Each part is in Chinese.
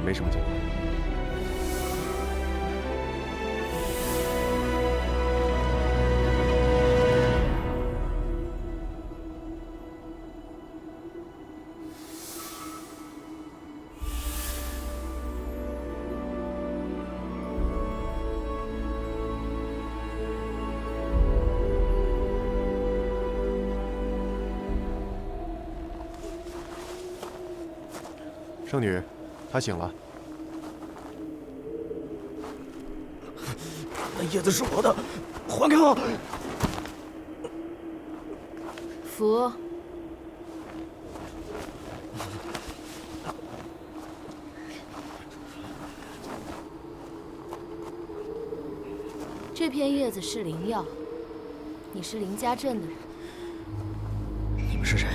没什么情况。圣女，她醒了。那叶子是我的，还给我！福，这片叶子是灵药。你是林家镇的人，你们是谁？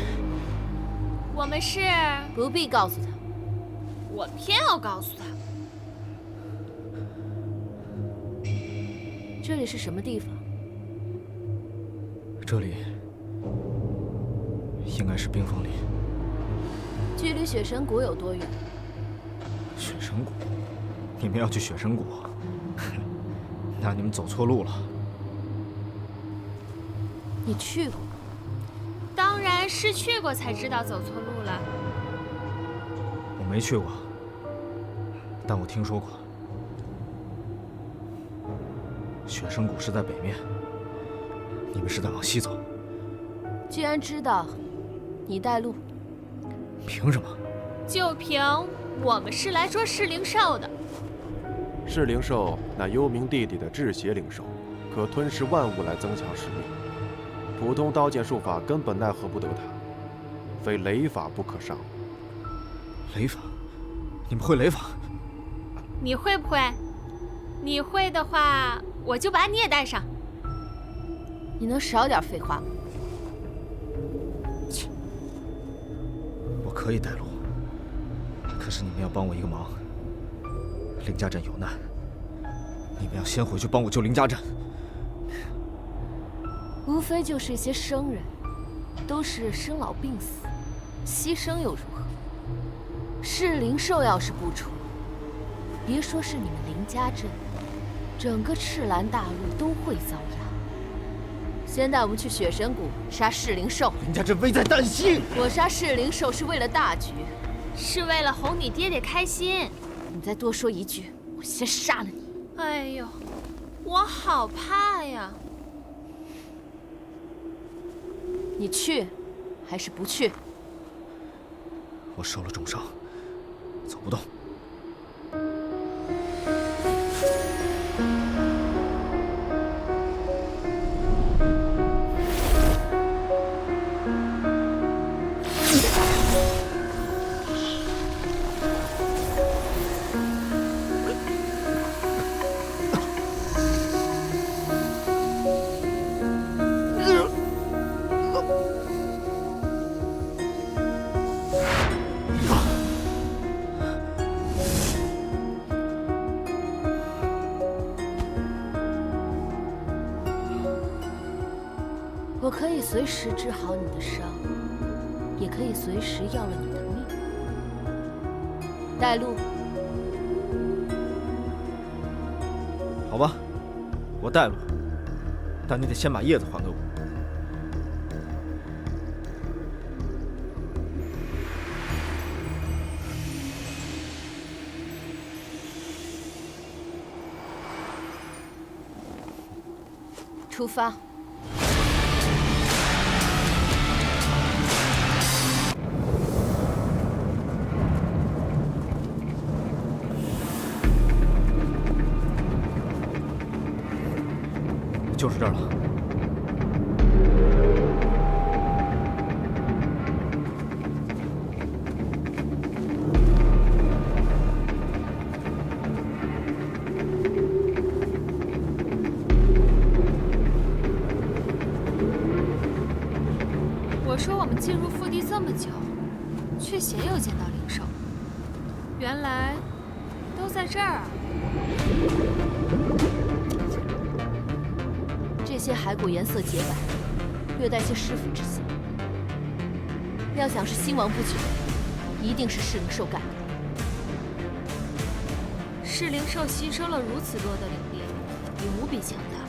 我们是……不必告诉他。我偏要告诉他，这里是什么地方？这里应该是冰峰林。距离雪神谷有多远？雪神谷？你们要去雪神谷？那你们走错路了。你去过？当然是去过才知道走错路了。我没去过。但我听说过，雪生谷是在北面，你们是在往西走。既然知道，你带路。凭什么？就凭我们是来捉噬灵兽的。噬灵兽乃幽冥地底的至邪灵兽，可吞噬万物来增强实力。普通刀剑术法根本奈何不得它，非雷法不可伤。雷法？你们会雷法？你会不会？你会的话，我就把你也带上。你能少点废话吗？切！我可以带路，可是你们要帮我一个忙。林家镇有难，你们要先回去帮我救林家镇。无非就是一些生人，都是生老病死，牺牲又如何？是灵兽要是不出，别说是你们林家镇，整个赤兰大陆都会遭殃。先带我们去雪神谷杀噬灵兽。林家镇危在旦夕，我杀噬灵兽是为了大局，是为了哄你爹爹开心。你再多说一句，我先杀了你。哎呦，我好怕呀！你去，还是不去？我受了重伤，走不动。随时治好你的伤，也可以随时要了你的命。带路。好吧，我带路，但你得先把叶子还给我。出发。就是这儿了。我说我们进入腹地这么久，却鲜有见到灵兽，原来都在这儿。这这些骸骨颜色洁白，略带些师傅之气。料想是兴亡不久，一定是噬灵兽干的。噬灵兽吸收了如此多的灵力，已无比强大。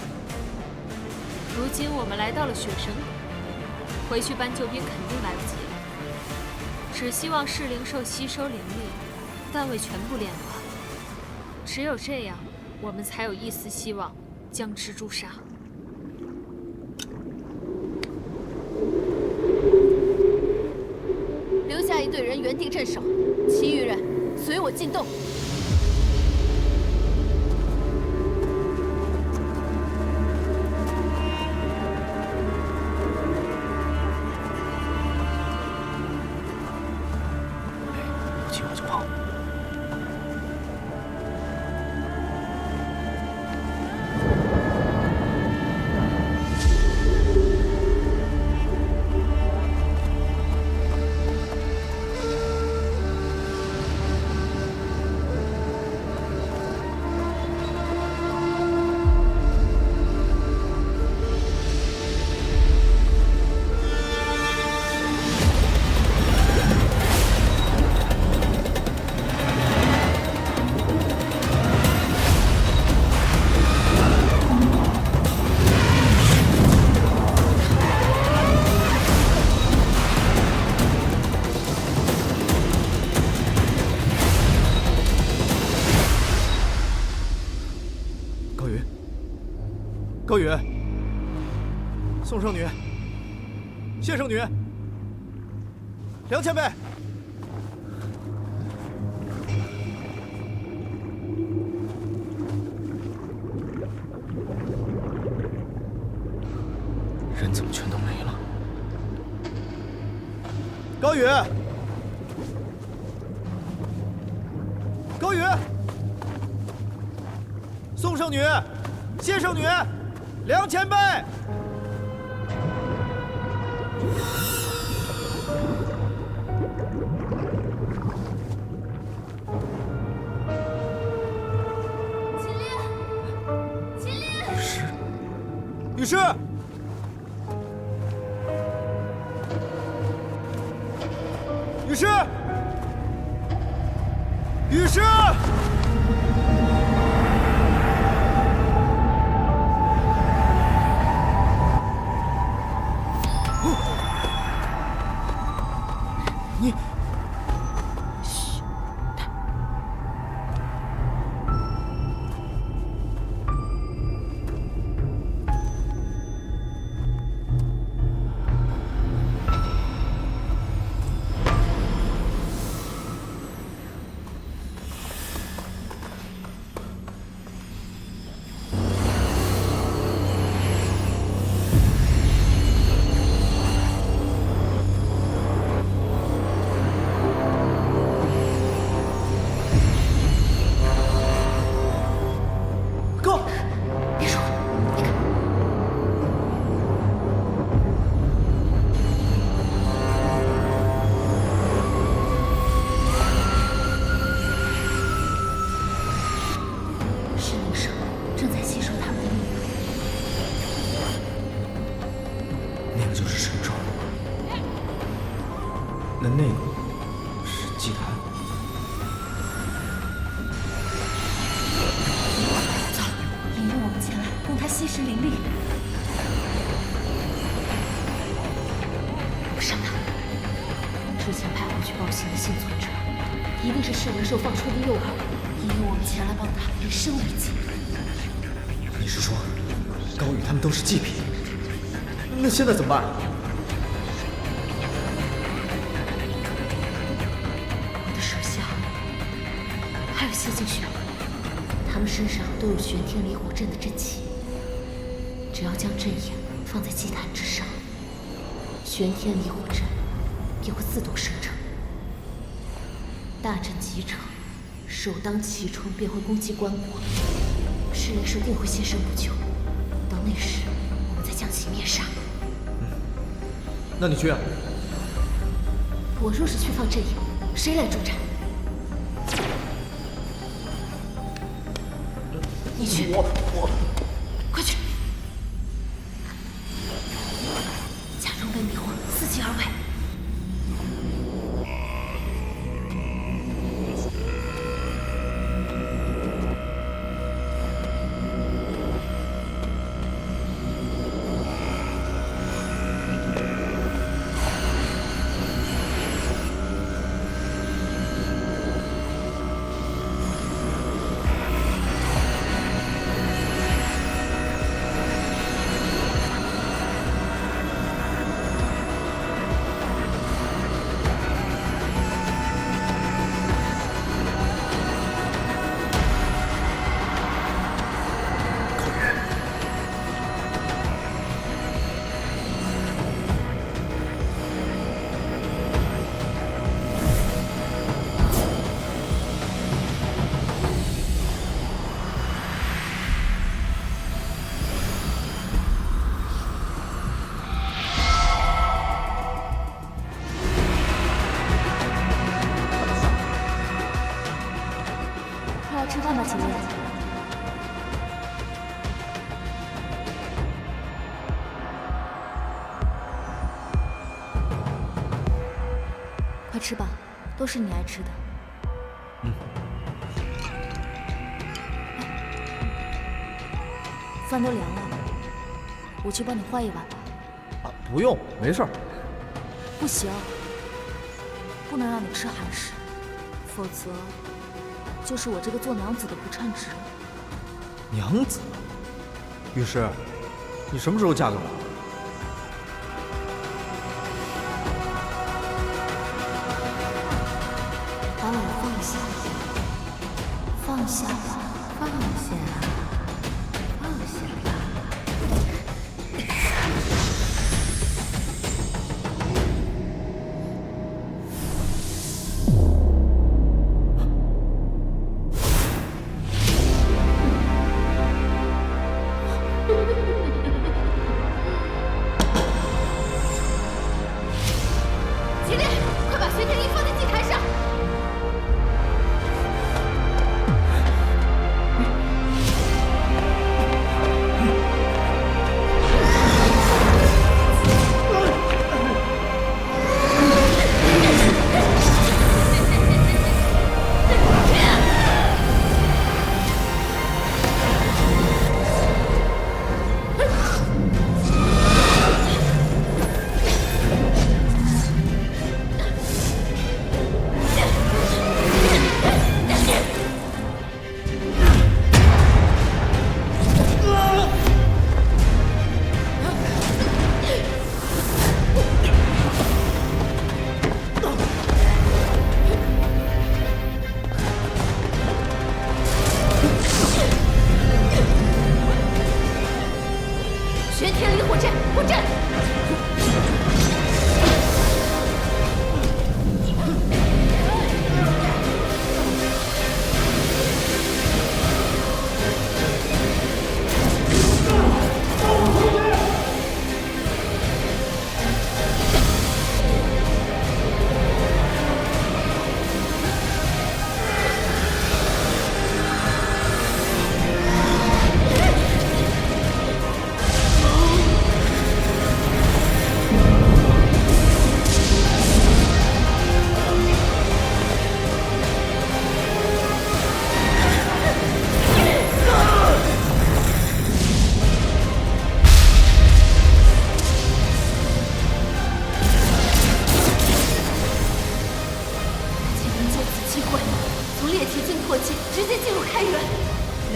如今我们来到了雪神谷，回去搬救兵肯定来不及了。只希望噬灵兽吸收灵力，但未全部炼化。只有这样，我们才有一丝希望将蜘蛛杀。留下一队人原地镇守，其余人随我进洞。高宇，宋圣女，谢圣女，梁前辈，人怎么全都没了？高宇，高宇。宋圣女、谢圣女、梁前辈，秦烈，秦烈，雨师，雨师，雨师，雨师。你够！之前派我去报信的幸存者，一定是噬灵兽放出的诱饵，引诱我们前来帮他以生为祭。你是说，高宇他们都是祭品？那现在怎么办？我的手下还有谢敬轩，他们身上都有玄天离火阵的阵气。只要将阵眼放在祭坛之上，玄天离火阵也会自动生成。大阵集成，首当其冲便会攻击棺椁，赤灵兽定会现身不久。到那时，我们再将其灭杀。那你去啊？我若是去放阵眼，谁来助战？你去，我我都是你爱吃的。嗯。饭都凉了，我去帮你换一碗吧。啊，不用，没事儿。不行，不能让你吃寒食，否则就是我这个做娘子的不称职。娘子，雨师，你什么时候嫁给我？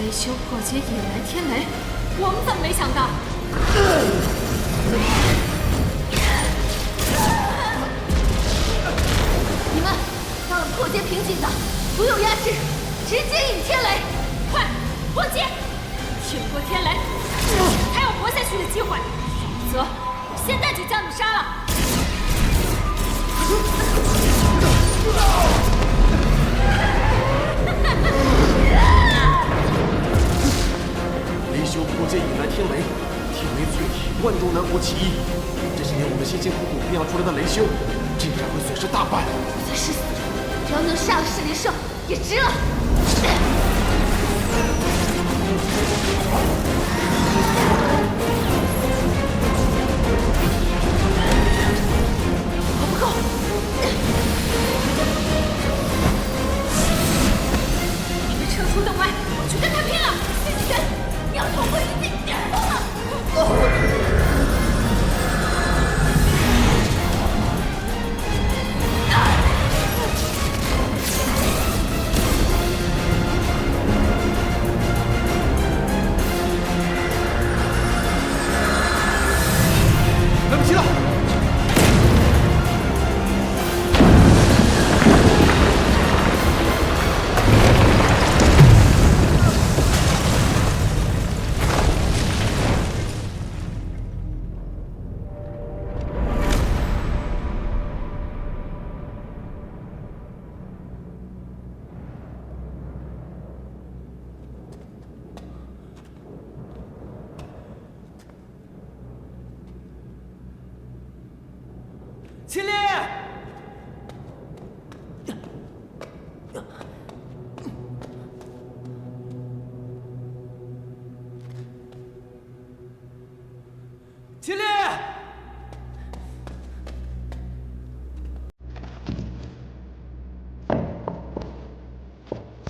雷修破解引来天雷，我们怎么没想到？你们到了破界瓶颈的，不用压制，直接引天雷。快破解！挺过天雷，还有活下去的机会。否则我，现在就将你杀了。修破界引来天雷，天雷淬体，万中难活其一。这些年我们辛辛苦苦培养出来的雷修，竟然会损失大半。我才是死人，只要能杀了噬灵兽，也值了。你们撤出洞外，我去跟他拼了！要痛快一点儿吗？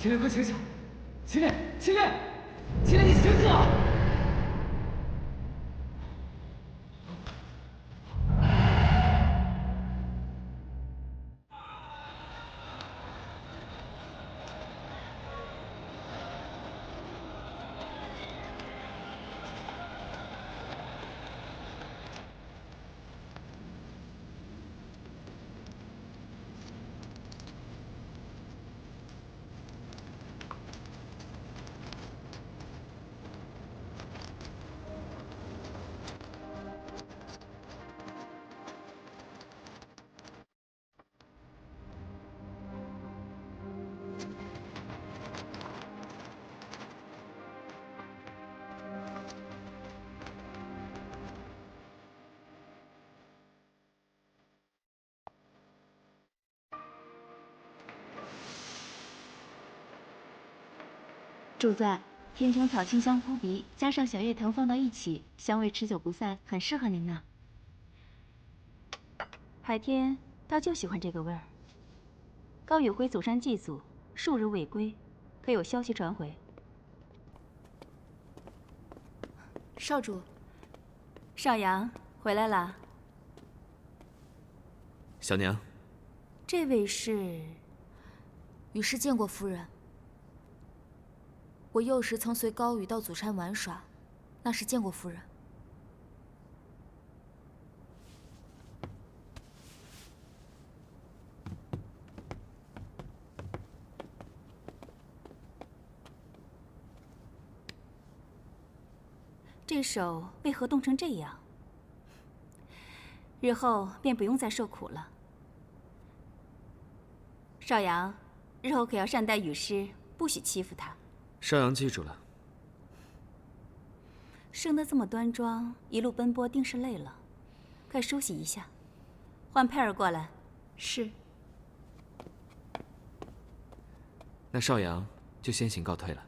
秦烈，快醒醒！秦烈，秦烈，秦烈，你醒醒啊！主子，天穹草清香扑鼻，加上小叶藤放到一起，香味持久不散，很适合您呢。海天倒就喜欢这个味儿。高宇辉祖山祭祖，数日未归，可有消息传回？少主，少阳回来了，小娘，这位是？与世见过夫人。我幼时曾随高宇到祖山玩耍，那时见过夫人。这手为何冻成这样？日后便不用再受苦了。少阳，日后可要善待雨师，不许欺负他。少阳记住了。生得这么端庄，一路奔波定是累了，快梳洗一下。换佩儿过来。是。那少阳就先行告退了。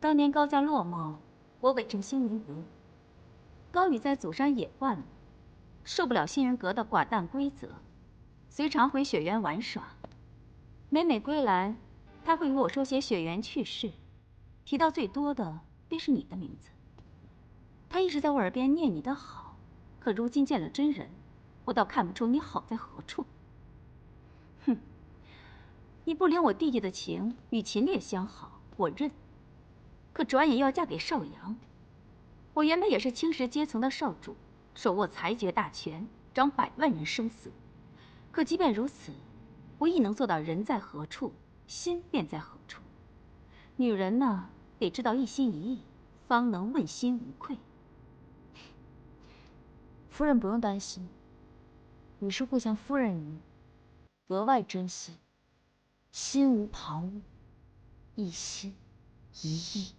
当年高家落寞，我委镇星云阁。高宇在祖山野惯了，受不了新人阁的寡淡规则，随常回雪原玩耍。每每归来，他会与我说些雪原趣事，提到最多的便是你的名字。他一直在我耳边念你的好，可如今见了真人，我倒看不出你好在何处。哼，你不领我弟弟的情，与秦烈相好，我认。可转眼要嫁给少阳，我原本也是青石阶层的少主，手握裁决大权，掌百万人生死。可即便如此，我亦能做到人在何处，心便在何处。女人呢，得知道一心一意，方能问心无愧。夫人不用担心，你是会像夫人一样，格外珍惜，心无旁骛，一心一意。